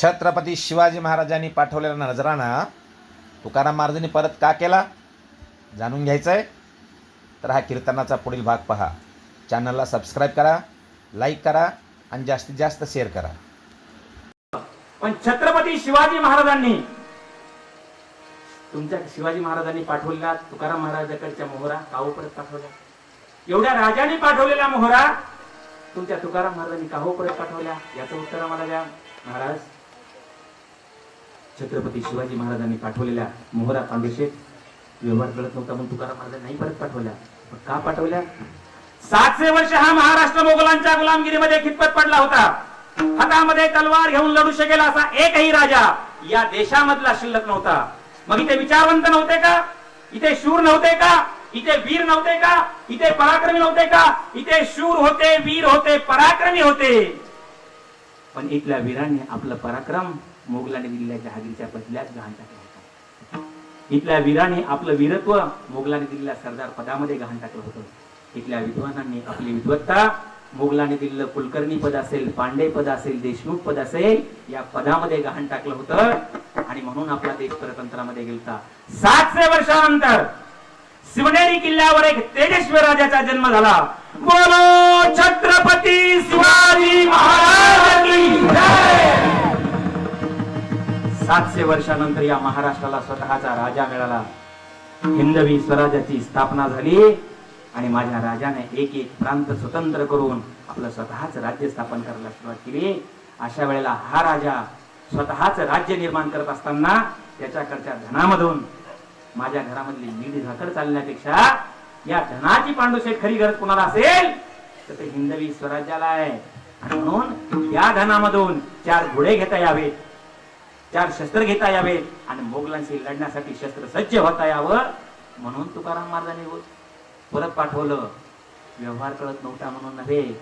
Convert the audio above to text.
छत्रपती शिवाजी महाराजांनी पाठवलेला नजराणा तुकाराम महाराजांनी परत का केला? जाणून घ्यायचं आहे तर हा कीर्तनाचा पुढील भाग पहा. चॅनलला सबस्क्राईब करा लाईक करा आणि जास्तीत जास्त शेअर करा. पण छत्रपती शिवाजी महाराजांनी तुमच्या शिवाजी महाराजांनी पाठवलेला तुकाराम महाराजाकडच्या मोहरा काहू हो परत पाठवल्या? एवढ्या राजांनी पाठवलेला मोहरा तुमच्या तुकाराम महाराजांनी काहू हो परत पाठवल्या? याचं उत्तर आम्हाला द्या. महाराज छत्रपती शिवाजी महाराजांनी पाठवलेल्या मोहरा पांडुशेत व्यवहार कळत नव्हता म्हणून तुकाराम महाराजांनी नाही परत पाठवल्या. पण का पाठवल्या? सातशे वर्ष हा महाराष्ट्र मोगलांच्या गुलामगिरीमध्ये खितपत पडला होता. हातामध्ये तलवार घेऊन लढू शकेल असा एकही राजा या देशामधला शिल्लक नव्हता. मग इथे विचारवंत नव्हते का? इथे शूर नव्हते का? इथे वीर नव्हते का? इथे पराक्रमी नव्हते का? इथे शूर होते वीर होते पराक्रमी होते. पण इथल्या वीरांनी आपलं पराक्रम मोगलाने दिलेल्या जहागीरच्या बदल्यात गहाण टाकला होता. इथल्या वीराने आपलं वीरत्व मोगलाने दिलेल्या सरदार पदामध्ये गहाण टाकलं होतं. इथल्या विद्वानांनी आपली विद्वत्ता मोगलाने दिलेलं कुलकर्णी पद असेल पांडे पद असेल देशमुख पद असेल या पदामध्ये गहाण टाकलं होतं. आणि म्हणून आपला देश परतंत्रामध्ये गेलता. सातशे वर्षानंतर शिवनेरी किल्ल्यावर एक तेजस्वी राजाचा जन्म झाला. बोलो छत्रपती सातशे वर्षानंतर या महाराष्ट्राला स्वतःचा राजा मिळाला. हिंदवी स्वराज्याची स्थापना झाली आणि माझ्या राजाने एक एक प्रांत स्वतंत्र करून आपलं स्वतःच राज्य स्थापन करायला सुरुवात केली. अशा वेळेला हा राजा स्वतःच राज्य निर्माण करत असताना त्याच्याकडच्या धनामधून माझ्या घरामधली मीठ झाकड चालण्यापेक्षा या धनाची पांडुशेठ खरी गरज कोणाला असेल? तर ते हिंदवी स्वराज्याला आहे. आणि म्हणून या धनामधून चार घोडे घेता यावेत. चार शस्त्र घेता यावे आणि मोगलांशी लढण्यासाठी शस्त्र सज्ज होता यावं म्हणून तुकाराम महाराजांनी परत पाठवलं. व्यवहार कळत नव्हता म्हणून नव्हे.